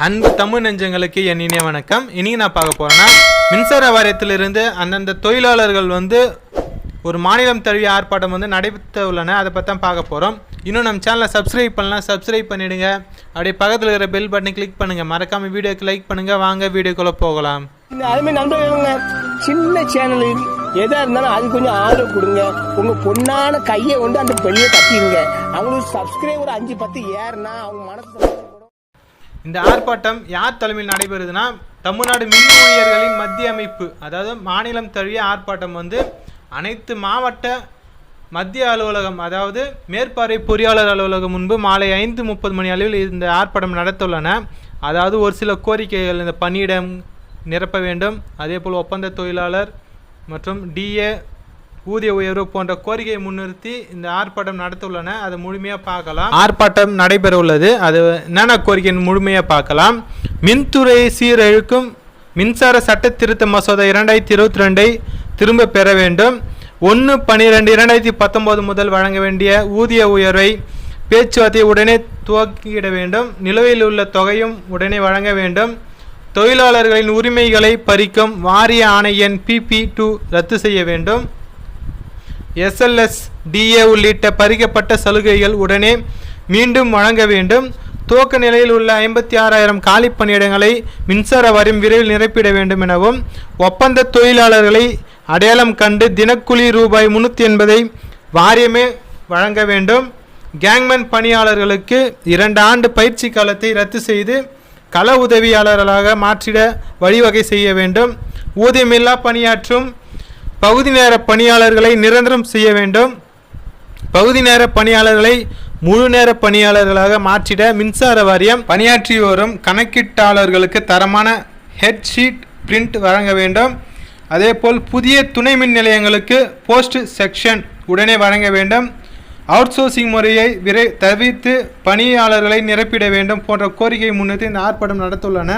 அன்பு தமிழ் நெஞ்சங்களுக்கு என் இனிய வணக்கம். இனி நான் பார்க்க போகிறேன்னா மின்சார வாரியத்திலிருந்து அந்தந்த தொழிலாளர்கள் வந்து ஒரு மாநிலம் தழுவிய ஆர்ப்பாட்டம் வந்து நடைபெற்ற உள்ளன. அதை பற்றி தான் பார்க்க போகிறோம் இன்னும் நம்ம சேனலை சப்ஸ்கிரைப் பண்ணலாம் சப்ஸ்கிரைப் பண்ணிவிடுங்க அப்படியே பக்கத்தில் இருக்கிற பெல் பட்டனை கிளிக் பண்ணுங்கள் மறக்காமல் வீடியோக்கு லைக் பண்ணுங்கள் வாங்க வீடியோக்குள்ளே போகலாம். அதுமாதிரி நண்பர்களுங்க சின்ன சேனல் எதாக இருந்தாலும் அது கொஞ்சம் ஆதரவு கொடுங்க. உங்கள் பொண்ணான கையை கொண்டு அந்த பெண்ணியை கட்டிடுங்க. அவங்களுக்கு சப்ஸ்கிரைபர் அஞ்சு பத்து ஏறுனா அவங்க மனசு இந்த ஆர்ப்பாட்டம் யார் தலைமையில் நடைபெறுதுன்னா தமிழ்நாடு மின் ஊழியர்களின் மத்திய அமைப்பு. அதாவது மாநிலம் தழுவிய ஆர்ப்பாட்டம் வந்து அனைத்து மாவட்ட மத்திய அலுவலகம் அதாவது மேற்பார்வை பொறியாளர் அலுவலகம் முன்பு மாலை ஐந்து முப்பது மணி அளவில் இந்த ஆர்ப்பாட்டம் நடத்துள்ளன அதாவது ஒரு சில கோரிக்கைகள் இந்த பணியிடம் நிரப்ப வேண்டும். அதேபோல் ஒப்பந்த தொழிலாளர் மற்றும் டிஏ ஊதிய உயர்வு போன்ற கோரிக்கையை முன்னிறுத்தி இந்த ஆர்ப்பாட்டம் நடத்துள்ளன அதை முழுமையாக பார்க்கலாம். ஆர்ப்பாட்டம் நடைபெற உள்ளது அது என்னென்ன கோரிக்கைன்னு முழுமையாக பார்க்கலாம். மின்துறையை சீரழிக்கும் மின்சார சட்ட திருத்த மசோதா இரண்டாயிரத்தி இருபத்தி ரெண்டை திரும்ப பெற வேண்டும். ஒன்று பன்னிரெண்டு இரண்டாயிரத்தி பத்தொம்போது முதல் வழங்க வேண்டிய ஊதிய உயர்வை பேச்சுவார்த்தையை உடனே துவக்கிட வேண்டும். நிலுவையில் உள்ள தொகையும் உடனே வழங்க வேண்டும். தொழிலாளர்களின் உரிமைகளை பறிக்கும் வாரிய ஆணை எண் பிபி டூ ரத்து செய்ய வேண்டும். எஸ்எல்எஸ் டிஏ உள்ளிட்ட பறிக்கப்பட்ட சலுகைகள் உடனே மீண்டும் வழங்க வேண்டும். துவக்க நிலையில் உள்ள ஐம்பத்தி ஆறாயிரம் காலி பணியிடங்களை மின்சார வாரியம் விரைவில் நிரப்பிட வேண்டும் எனவும் ஒப்பந்த தொழிலாளர்களை அடையாளம் கண்டு தினக்கூலி ரூபாய் முன்னூற்றி எண்பதை வாரியமே வழங்க வேண்டும். கேங்மேன் பணியாளர்களுக்கு இரண்டு ஆண்டு பயிற்சி காலத்தை ரத்து செய்து கள உதவியாளர்களாக மாற்றிட வழிவகை செய்ய வேண்டும். ஊதியமில்லா பணியாற்றும் பகுதி நேர பணியாளர்களை நிரந்தரம் செய்ய வேண்டும். பகுதி நேர பணியாளர்களை முழு நேர பணியாளர்களாக மாற்றிட மின்சார வாரியம் பணியாற்றி வரும் கணக்கீட்டாளர்களுக்கு தரமான ஹெட்ஷீட் பிரிண்ட் வழங்க வேண்டும். அதேபோல் புதிய துணை மின் நிலையங்களுக்கு போஸ்ட் செக்ஷன் உடனே வழங்க வேண்டும். அவுட்சோர்சிங் முறையை விரை தவிர்த்து பணியாளர்களை நிரப்பிட வேண்டும் போன்ற கோரிக்கை முன்னிட்டு இந்த ஆர்ப்பாட்டம் நடத்துள்ளன